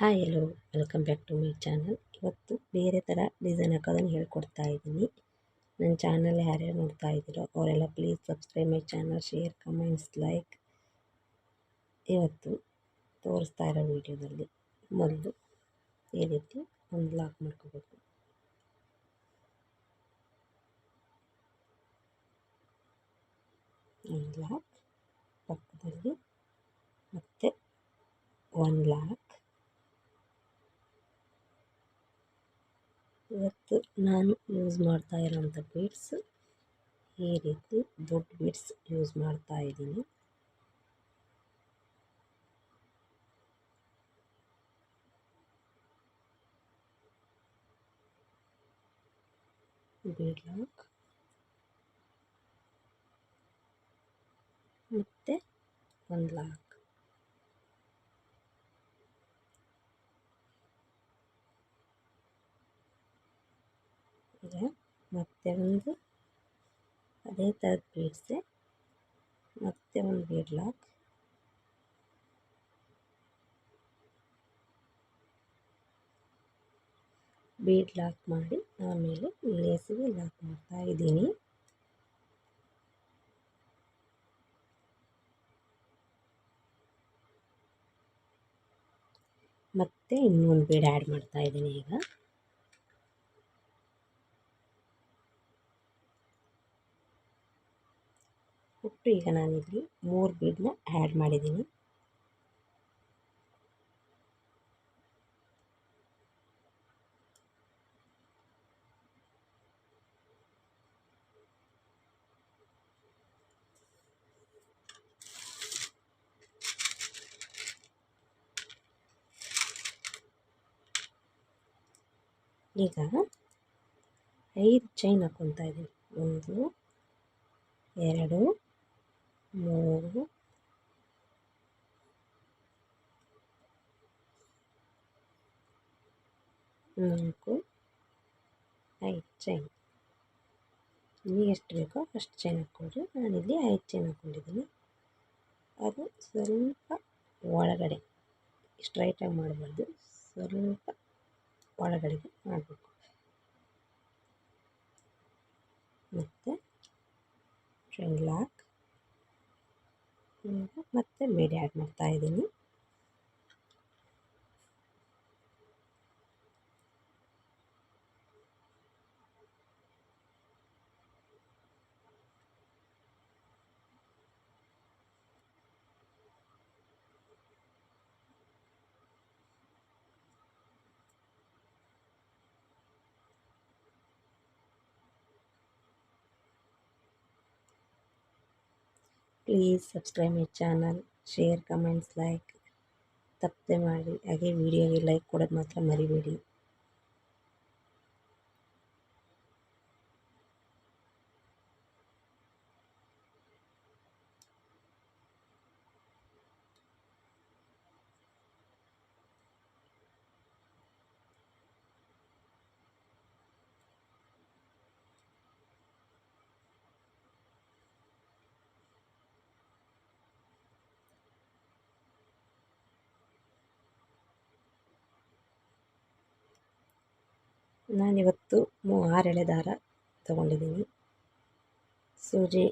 Hi hello welcome back to my channel ಇವತ್ತು ಬೇರೆ ಥರ ಡಿಸೈನ್ ಹಾಕೋದನ್ನು ಹೇಳ್ಕೊಡ್ತಾ ಇದ್ದೀನಿ. ನನ್ನ ಚಾನಲ್ ಯಾರ್ಯಾರು ನೋಡ್ತಾ ಇದ್ದೀರೋ ಅವರೆಲ್ಲ please subscribe my channel share comments like ಇವತ್ತು ತೋರಿಸ್ತಾ ಇರೋ ವೀಡಿಯೋದಲ್ಲಿ ಮೊದಲು ಈ ರೀತಿ ಒಂದು ಲಾಕ್ ಮಾಡ್ಕೋಬೇಕು. ಒಂದು ಲಾಕ್ ಪಕ್ಕದಲ್ಲಿ ಮತ್ತೆ ಒಂದು ಲಾಕ್ ಇವತ್ತು ನಾನು ಯೂಸ್ ಮಾಡ್ತಾ ಇರೋಂಥ ಬೀಡ್ಸ್ ಈ ರೀತಿ ದೊಡ್ಡ ಬೀಡ್ಸ್ ಯೂಸ್ ಮಾಡ್ತಾ ಇದ್ದೀನಿ. Bead lock. ಮತ್ತು ಒಂದು ಲಾಕ್. ಈಗ ಮತ್ತೆ ಒಂದು ಅದೇ ಥರದ ಬೀಡ್ಸೆ ಮತ್ತೆ ಒಂದು ಬೀಡ್ ಲಾಕ್ ಬೀಡ್ ಲಾಕ್ ಮಾಡಿ ಆಮೇಲೆ ಲೇಸಿಗೆ ಲಾಕ್ ಮಾಡ್ತಾ ಇದ್ದೀನಿ. ಮತ್ತೆ ಇನ್ನೊಂದು ಬೀಡ್ ಆ್ಯಡ್ ಮಾಡ್ತಾ ಇದ್ದೀನಿ ಈಗ. ಈಗ ನಾನಿಲ್ಲಿ ಮೂರು ಬೀಡನ್ನ ಆ್ಯಡ್ ಮಾಡಿದ್ದೀನಿ. ಈಗ ಐದು ಚೈನ್ ಹಾಕ್ಕೊತಾ ಇದ್ದೀನಿ ಒಂದು ಎರಡು ಮೂರು. ನಾಲ್ಕು. ಐದು ಚೈನ್ ನಿಮಗೆ ಎಷ್ಟು ಬೇಕೋ ಅಷ್ಟು ಚೈನ್ ಹಾಕ್ಕೊಳ್ರಿ. ನಾನಿಲ್ಲಿ ಐದು ಚೈನ್ ಹಾಕ್ಕೊಂಡಿದ್ದೀನಿ. ಅದು ಸ್ವಲ್ಪ ಒಳಗಡೆ. ಸ್ಟ್ರೈಟಾಗಿ ಮಾಡಬಾರ್ದು. ಸ್ವಲ್ಪ ಒಳಗಡೆಗೆ ಮಾಡಬೇಕು. ಮತ್ತು ಟ್ರೆಂಡ್ ಲಾಕ್ ಈಗ ಮತ್ತೆ ಬೇಡಿ ಆ್ಯಡ್ ಮಾಡ್ತಾ please subscribe my channel share comments like ತಪ್ಪದೆ ಮಾಡಿ. ಹಾಗೆ ವಿಡಿಯೋಗೆ ಲೈಕ್ ಕೊಡೋದು ಮಾತ್ರ ಮರಿಬೇಡಿ. ನಾನಿವತ್ತು ಎಳೆ ದಾರ ತೊಗೊಂಡಿದ್ದೀನಿ. ಸೂಜಿ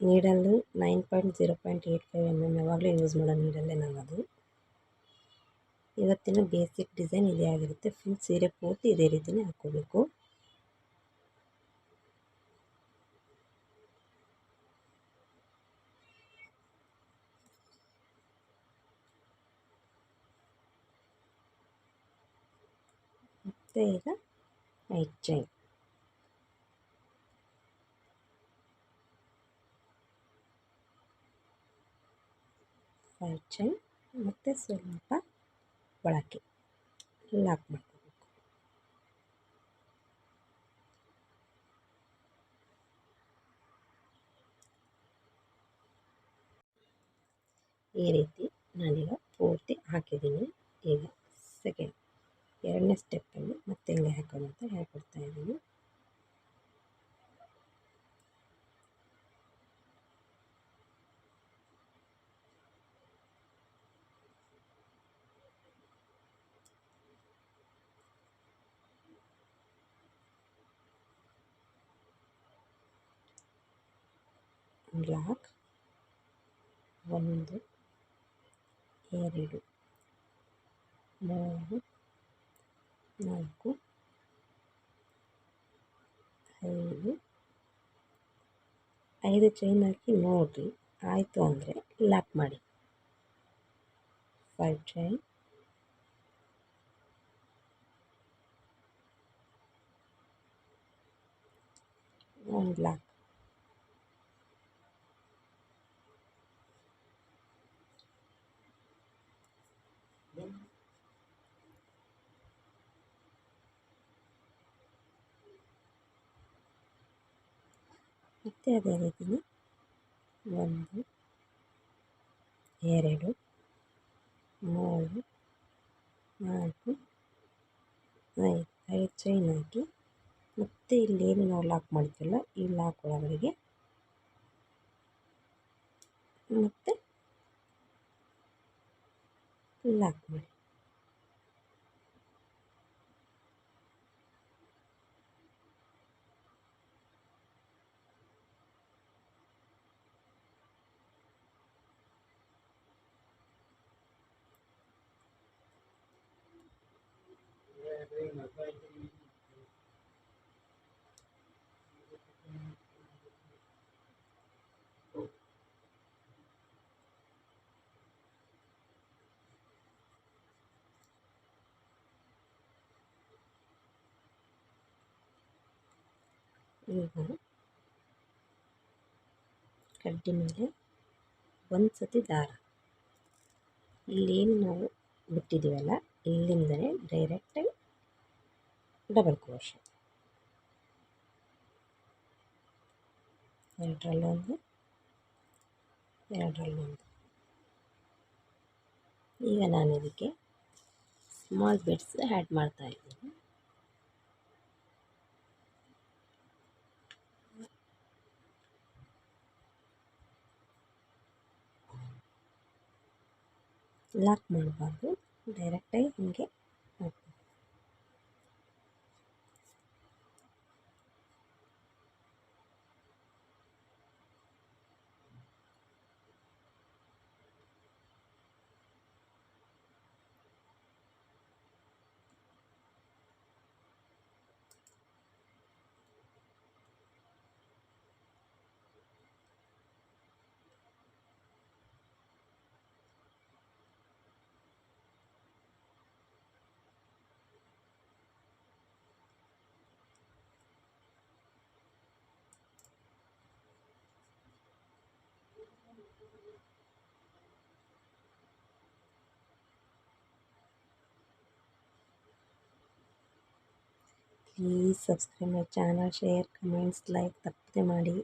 needle nine point zero point eight five M M ಯಾವಾಗಲೂ ಯೂಸ್ ಮಾಡೋ ನೀಡಲ್ಲೇ ಅದು ಇವತ್ತಿನ ಬೇಸಿಕ್ ಡಿಸೈನ್ ಇದೇ ಆಗಿರುತ್ತೆ. ಫುಲ್ ಸೀರೆ ಪೂರ್ತಿ ಇದೇ ರೀತಿಯೇ ಹಾಕ್ಕೋಬೇಕು. ಮತ್ತು ಈಗ ಐದು ಚೈನ್ ಫೈವ್ ಚೈನ್ ಮತ್ತು ಸ್ವಲ್ಪ ಒಳಕ್ಕೆ ಲಾಕ್ ಮಾಡ್ಕೋಬೇಕು. ಈ ರೀತಿ ನಾನೀಗ ಪೂರ್ತಿ ಹಾಕಿದ್ದೀನಿ. ಈಗ ಸೆಕೆಂಡ್ ಎರಡನೇ ಸ್ಟೆಪ್ಪಲ್ಲಿ ಮತ್ತೆ ಹೆಂಗೆ ಹಾಕೋದಂತ ಹೇಳ್ಕೊಡ್ತಾ ಇದ್ದೀನಿ. ಬ್ಲಾಕ್ ಒಂದು ಎರಡು ಮೂರು ನಾಲ್ಕು. ಐದು. ಐದು ಚೈನ್ ಹಾಕಿ ನೋಡಿರಿ ಆಯಿತು ಅಂದರೆ ಲಾಕ್ ಮಾಡಿ. ಫೈವ್ ಚೈನ್ ಒಂದು ಲಾಕ್ ಮತ್ತೆ ಅದೇ ರೀತಿಯೇ ಒಂದು, ಎರಡು, ಮೂರು, ನಾಲ್ಕು, ಐದು. ಐದು ಚೈನ್ ಹಾಕಿ ಮತ್ತೆ ಇಲ್ಲೇನು ನಾವು ಲಾಕ್ ಮಾಡ್ತೀವಲ್ಲ, ಈ ಲಾಕ್ ಒಳಗಡೆಗೆ ಮತ್ತೆ ಲಾಕ್ ಮಾಡಿ. ಈಗ ಕಡ್ಡಿ ಮೇಲೆ ಒಂದು ಸತಿ ದಾರ. ಇಲ್ಲೇನು ನಾವು ಬಿಟ್ಟಿದ್ದೀವಲ್ಲ ಇಲ್ಲಿಂದಲೇ ಡೈರೆಕ್ಟಾಗಿ ಡಬಲ್ ಕ್ರೋಶೆ. ಎರಡರಲ್ಲೊಂದು ಎರಡರಲ್ಲೊಂದು. ಈಗ ನಾನು ಇದಕ್ಕೆ ಸ್ಮಾಲ್ ಬಿಡ್ಸ್ ಆ್ಯಡ್ ಮಾಡ್ತಾ ಇದ್ದೀನಿ. ಲಾಕ್ ಮಾಡಬಾರ್ದು. ಡೈರೆಕ್ಟಾಗಿ ಹೀಗೆ please subscribe my channel share comments like ತಪ್ಪದೆ ಮಾಡಿ.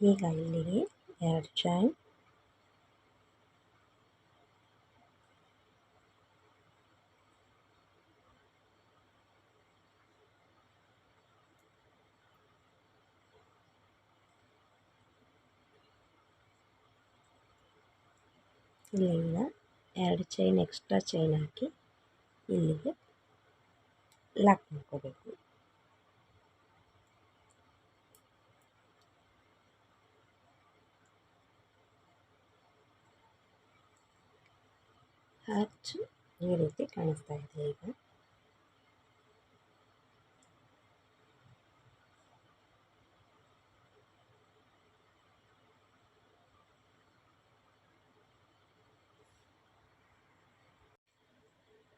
ಈಗ ಇಲ್ಲಿಗೆ ಎರಡು ಚೈನ್ ಇಲ್ಲಿಂದ ಎರಡು ಚೈನ್ ಎಕ್ಸ್ಟ್ರಾ ಚೈನ್ ಹಾಕಿ ಇಲ್ಲಿಗೆ ಲಾಕ್ ಮಾಡ್ಕೋಬೇಕು ಹಚ್ಚು. ಈ ರೀತಿ ಕಾಣಿಸ್ತಾ ಇದೆ ಈಗ.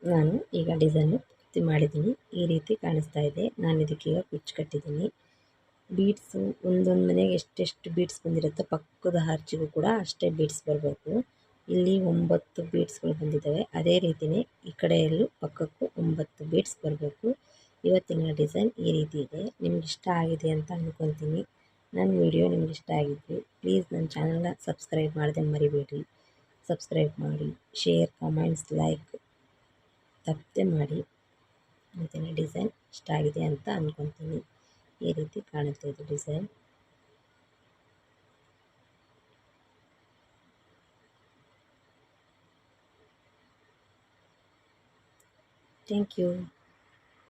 ನಾನು ಈಗ ಡಿಸೈನು ಪೂರ್ತಿ ಮಾಡಿದ್ದೀನಿ. ಈ ರೀತಿ ಕಾಣಿಸ್ತಾ ಇದೆ. ನಾನು ಇದಕ್ಕೀಗ ಕುಚ್ಚು ಕಟ್ಟಿದ್ದೀನಿ. ಬೀಡ್ಸು, ಒಂದೊಂದು ಮನೆಗೆ ಎಷ್ಟೆಷ್ಟು ಬೀಡ್ಸ್ ಬಂದಿರುತ್ತೋ ಪಕ್ಕದ ಹರ್ಚಿಗೂ ಕೂಡ ಅಷ್ಟೇ ಬೀಡ್ಸ್ ಬರಬೇಕು. ಇಲ್ಲಿ ಒಂಬತ್ತು ಬೀಡ್ಸ್ಗಳು ಬಂದಿದ್ದಾವೆ. ಅದೇ ರೀತಿಯೇ ಈ ಕಡೆಯಲ್ಲೂ ಪಕ್ಕಕ್ಕೂ ಒಂಬತ್ತು ಬೀಡ್ಸ್ ಬರಬೇಕು. ಇವತ್ತಿನ ಡಿಸೈನ್ ಈ ರೀತಿ ಇದೆ. ನಿಮ್ಗೆ ಇಷ್ಟ ಆಗಿದೆ ಅಂತ ಅಂದ್ಕೊತೀನಿ ನನ್ನ ವಿಡಿಯೋ ನಿಮ್ಗೆ ಇಷ್ಟ ಆಗಿದ್ವಿ ಪ್ಲೀಸ್ ನನ್ನ ಚಾನಲ್ನ ಸಬ್ಸ್ಕ್ರೈಬ್ ಮಾಡದೆ ಮರಿಬೇಡಿ. ಸಬ್ಸ್ಕ್ರೈಬ್ ಮಾಡಿ ಶೇರ್ ಕಮೆಂಟ್ಸ್ ಲೈಕ್ ತಪ್ಪದೆ ಮಾಡಿ. ಇವತ್ತಿನ ಡಿಸೈನ್ ಇಷ್ಟ ಆಗಿದೆ ಅಂತ ಅಂದ್ಕೊತೀನಿ ಈ ರೀತಿ ಕಾಣುತ್ತೆ ಇದು ಡಿಸೈನ್ Thank you.